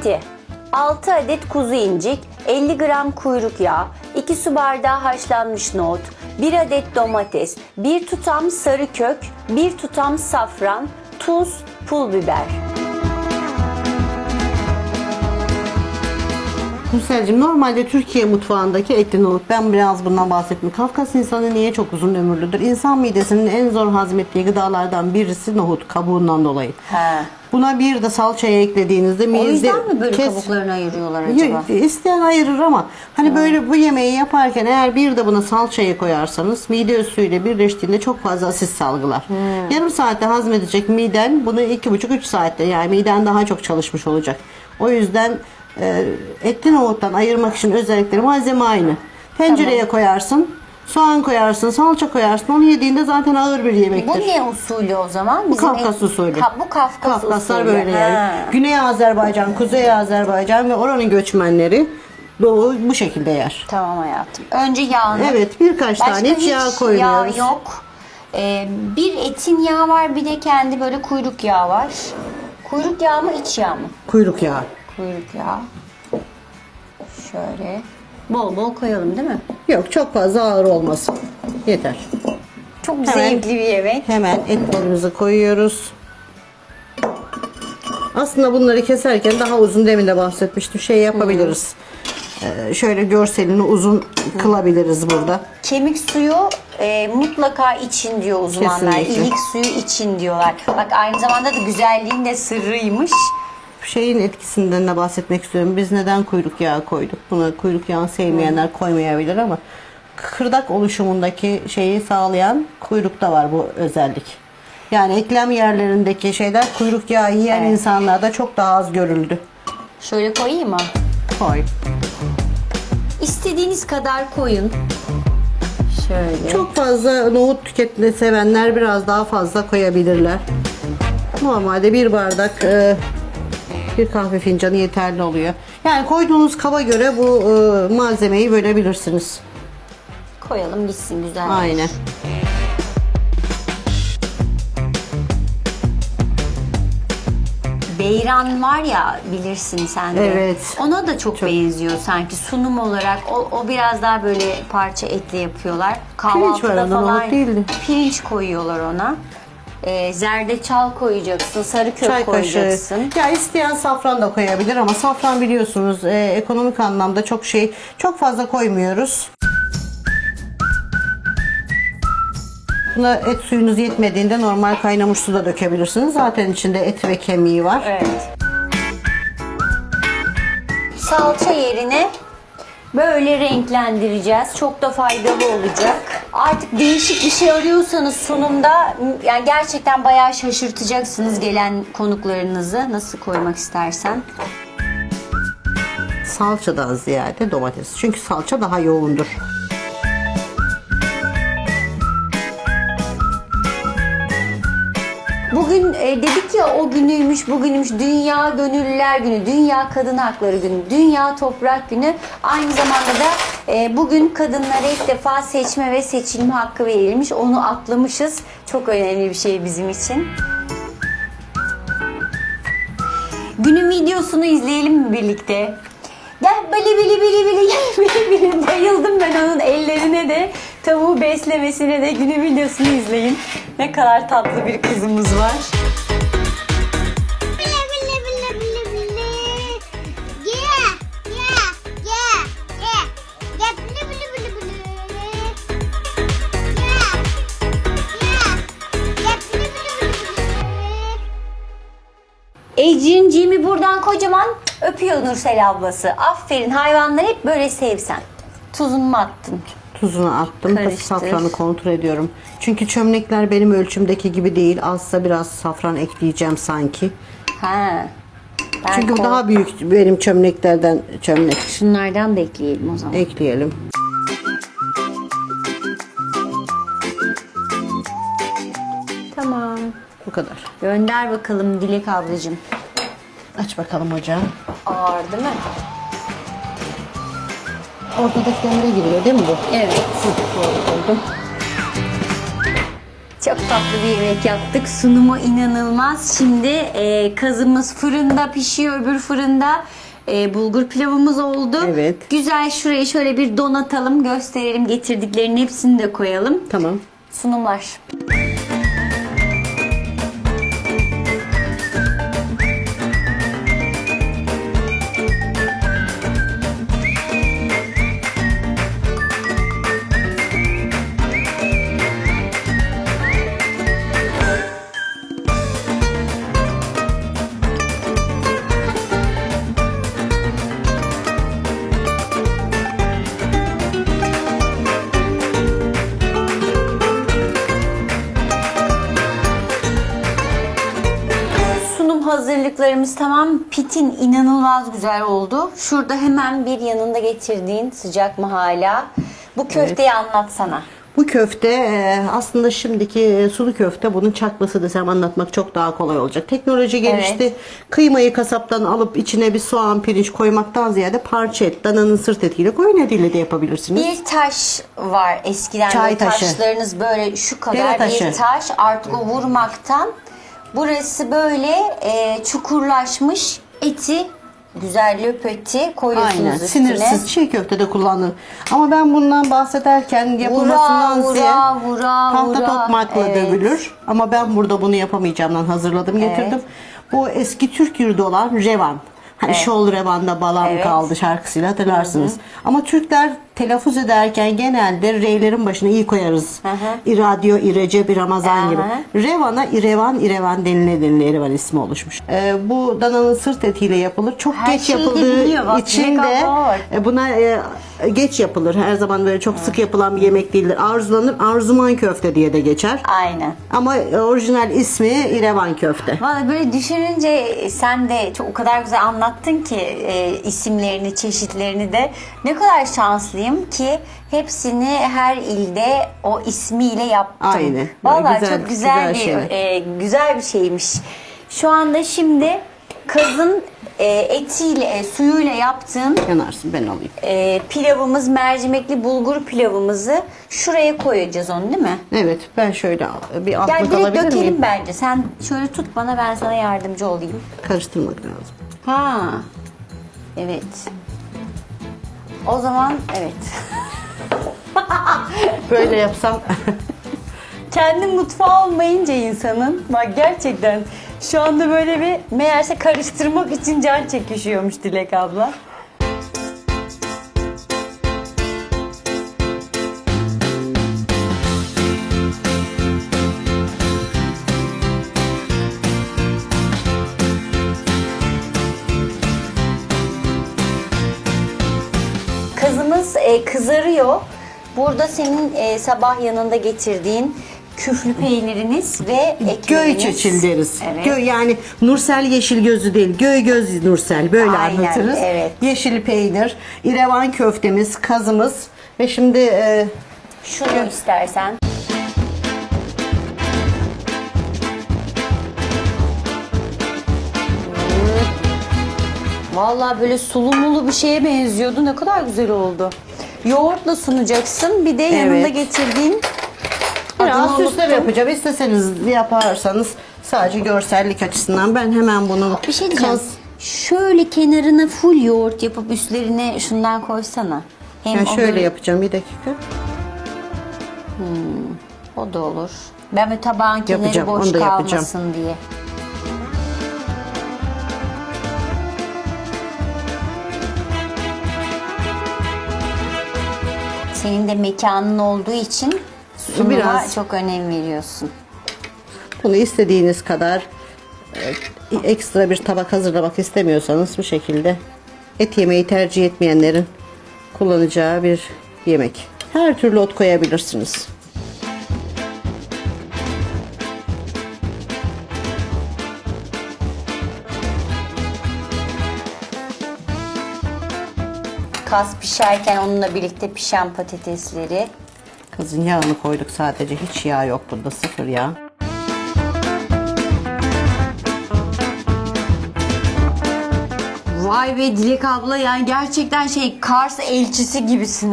Bitti. 6 adet kuzu incik, 50 gram kuyruk yağı, 2 su bardağı haşlanmış nohut, 1 adet domates, 1 tutam sarı kök, 1 tutam safran, tuz, pul biber. Nursel'cim normalde Türkiye mutfağındaki etli nohut ben biraz bundan bahsettim. Kafkas insanı niye çok uzun ömürlüdür? İnsan midesinin en zor hazmettiği gıdalardan birisi nohut kabuğundan dolayı. He. Buna bir de salçaya eklediğinizde O mide yüzden mi böyle kes- kabuklarını ayırıyorlar acaba? İsteyen ayırır ama hani böyle bu yemeği yaparken eğer bir de buna salçayı koyarsanız mide suyuyla birleştiğinde çok fazla asit salgılar. Hmm. Yarım saatte hazmedecek miden bunu iki buçuk üç saatte yani miden daha çok çalışmış olacak. O yüzden e, etli nohuttan ayırmak için özellikleri malzeme aynı. Tencereye koyarsın, soğan koyarsın, salça koyarsın. Onu yediğinde zaten ağır bir yemektir. Bu ne usulü o zaman? Bu Kafkas usulü. Ka- bu Kafkas Kafkaslar usulü. böyle Ha. yani. Güney Azerbaycan, Kuzey Azerbaycan ve oranın göçmenleri Doğu bu şekilde yer. Tamam hayatım. Önce yağını. Evet birkaç Başka tane hiç yağ koyuyoruz. yağ yok. Ee, bir etin yağı var bir de kendi böyle kuyruk yağı var. Kuyruk yağı mı iç yağ mı? Kuyruk yağı. Kuyruk yağı. Şöyle. Bol bol koyalım değil mi? Yok çok fazla ağır olmasın. Yeter. Çok Hemen. zevkli bir yemek. Hemen etlerimizi koyuyoruz. Aslında bunları keserken daha uzun demin de bahsetmiştim. Şey yapabiliriz. Ee, şöyle görselini uzun kılabiliriz burada. Kemik suyu e, mutlaka için diyor uzmanlar. Kesinlikle. İlik suyu için diyorlar. Bak aynı zamanda da güzelliğin de sırrıymış. Şeyin etkisinden de bahsetmek istiyorum. Biz neden kuyruk yağı koyduk? Buna kuyruk yağı sevmeyenler koymayabilir ama kırdak oluşumundaki şeyi sağlayan kuyrukta var bu özellik. Yani eklem yerlerindeki şeyler kuyruk yağı yiyen Evet. insanlarda çok daha az görüldü. Şöyle koyayım mı? Koy. İstediğiniz kadar koyun. Şöyle. Çok fazla nohut tüketmeyi sevenler biraz daha fazla koyabilirler. Normalde bir bardak e, bir kahve fincanı yeterli oluyor. Yani koyduğunuz kaba göre bu e, malzemeyi bölebilirsiniz. koyalım gitsin güzel. Aynen. Beyran var ya bilirsin sen de. Evet. Ona da çok, benziyor sanki sunum olarak. O, o biraz daha böyle parça etli yapıyorlar. Kahvaltıda var onda, falan pirinç koyuyorlar ona. Ee, zerdeçal koyacaksın, sarı kök Çay kaşığı. koyacaksın. Ya isteyen safran da koyabilir ama safran biliyorsunuz e, ekonomik anlamda çok şey çok fazla koymuyoruz. Buna et suyunuz yetmediğinde normal kaynamış su da dökebilirsiniz. Zaten içinde et ve kemiği var. Evet. Salça yerine böyle renklendireceğiz. Çok da faydalı olacak. Artık değişik bir şey arıyorsanız sunumda yani gerçekten bayağı şaşırtacaksınız gelen konuklarınızı. Nasıl koymak istersen. Salçadan ziyade domates. Çünkü salça daha yoğundur. Bugün e, dedik ya o günüymüş, bugünümüş Dünya Gönüllüler Günü, Dünya Kadın Hakları Günü, Dünya Toprak Günü. Aynı zamanda da e, bugün kadınlara ilk defa seçme ve seçilme hakkı verilmiş. Onu atlamışız. Çok önemli bir şey bizim için. Günün videosunu izleyelim mi birlikte? Gel bili bili bili bili gel bili bili. Bayıldım ben onun ellerine de tavuğu beslemesine de günün videosunu izleyin. Ne kadar tatlı bir kızımız var. Öpüyor Nursel ablası. Aferin hayvanları hep böyle sevsen. Tuzunu mu attın? Tuzunu attım. Karıştır. safranı kontrol ediyorum. Çünkü çömlekler benim ölçümdeki gibi değil. Azsa biraz safran ekleyeceğim sanki. Ha. Ben Çünkü kork- daha büyük benim çömleklerden çömlek. Şunlardan da ekleyelim o zaman. Ekleyelim. Tamam. Bu kadar. Gönder bakalım Dilek ablacığım. Aç bakalım ocağı. Ağır değil mi? Ortadaki demire giriyor değil mi bu? Evet. Çok tatlı bir yemek yaptık. Sunumu inanılmaz. Şimdi e, kazımız fırında pişiyor, öbür fırında. E, bulgur pilavımız oldu. Evet. Güzel şurayı şöyle bir donatalım, gösterelim. Getirdiklerinin hepsini de koyalım. Tamam. Sunumlar. Hazırlıklarımız tamam. Pitin inanılmaz güzel oldu. Şurada hemen bir yanında getirdiğin sıcak mı hala? Bu köfteyi anlatsana. Bu köfte e, aslında şimdiki e, sulu köfte bunun çakması desem anlatmak çok daha kolay olacak. Teknoloji gelişti. Evet. Kıymayı kasaptan alıp içine bir soğan, pirinç koymaktan ziyade parça et, dananın sırt etiyle, koyun etiyle de yapabilirsiniz. Bir taş var eskiden Çay böyle taşı. taşlarınız böyle şu kadar taşı. bir taş artık o vurmaktan burası böyle e, çukurlaşmış eti güzel löpeti koyuyorsunuz Aynen. üstüne. Sinirsiz çiğ köfte de kullanılır. Ama ben bundan bahsederken yapılmasından vura, ziyade vura, tahta vura. tokmakla Evet. dövülür. Ama ben burada bunu yapamayacağımdan hazırladım getirdim. Bu eski Türk yurdu olan revan. Hani Evet. şol revanda balam Evet. kaldı şarkısıyla hatırlarsınız. Ama Türkler telaffuz ederken genelde reylerin başına iyi koyarız. hı. İradyo, İrece, bir Ramazan Hı gibi. hı. Revana, İrevan, İrevan denile denile İrevan ismi oluşmuş. Ee, bu dananın sırt etiyle yapılır. Çok Her geç yapıldığı. Bak, için de e, Buna e, geç yapılır. Her zaman böyle çok sık yapılan bir yemek değildir. Arzulanır. Arzuman köfte diye de geçer. Aynen. Ama e, orijinal ismi İrevan köfte. Valla böyle düşününce sen de çok o kadar güzel anlattın ki e, isimlerini, çeşitlerini de. Ne kadar şanslıyım ki hepsini her ilde o ismiyle yaptım. Aynen. Valla Güzel- çok güzel, güzel bir şeyler. e, güzel bir şeymiş. Şu anda şimdi kazın e, etiyle, e, suyuyla yaptığın Yanarsın ben alayım. e, pilavımız, mercimekli bulgur pilavımızı şuraya koyacağız onu değil mi? Evet ben şöyle al- bir atmak direkt alabilir dökelim miyim? bence. Sen şöyle tut bana ben sana yardımcı olayım. Karıştırmak lazım. Ha. Evet. O zaman evet. Böyle yapsam Kendi mutfağı olmayınca insanın bak gerçekten şu anda böyle bir meğerse karıştırmak için can çekişiyormuş Dilek abla. Kazımız e, kızarıyor. Burada senin e, sabah yanında getirdiğin küflü peyniriniz ve ekmeğiniz. göy çeçil deriz. Evet. Göy yani Nursel yeşil gözü değil. Göy göz Nursel böyle Aynen, anlatırız. evet. Yeşil peynir, İrevan köftemiz, kazımız ve şimdi e, Şunu istersen. Vallahi böyle sulu mulu bir şeye benziyordu. Ne kadar güzel oldu. Yoğurtla sunacaksın. Bir de yanında Evet. getirdiğin Biraz adını süsleme unuttum. yapacağım. İsteseniz yaparsanız sadece görsellik açısından ben hemen bunu Bir şey diyeceğim. kaz- Şöyle kenarına full yoğurt yapıp üstlerine şundan koysana. Hem Yani o şöyle böyle- yapacağım bir dakika. O da olur. Ben böyle tabağın kenarı Yapacağım, boş onu da yapacağım. kalmasın diye. Senin de mekanın olduğu için sunuma Biraz. çok önem veriyorsun. Bunu istediğiniz kadar e, ekstra bir tabak hazırlamak istemiyorsanız bu şekilde et yemeyi tercih etmeyenlerin kullanacağı bir yemek. Her türlü ot koyabilirsiniz. Kas pişerken onunla birlikte pişen patatesleri. Kazın yağını koyduk sadece. Hiç yağ yok burada. Sıfır yağ. Vay be Dilek abla yani gerçekten şey Kars elçisi gibisin. ha.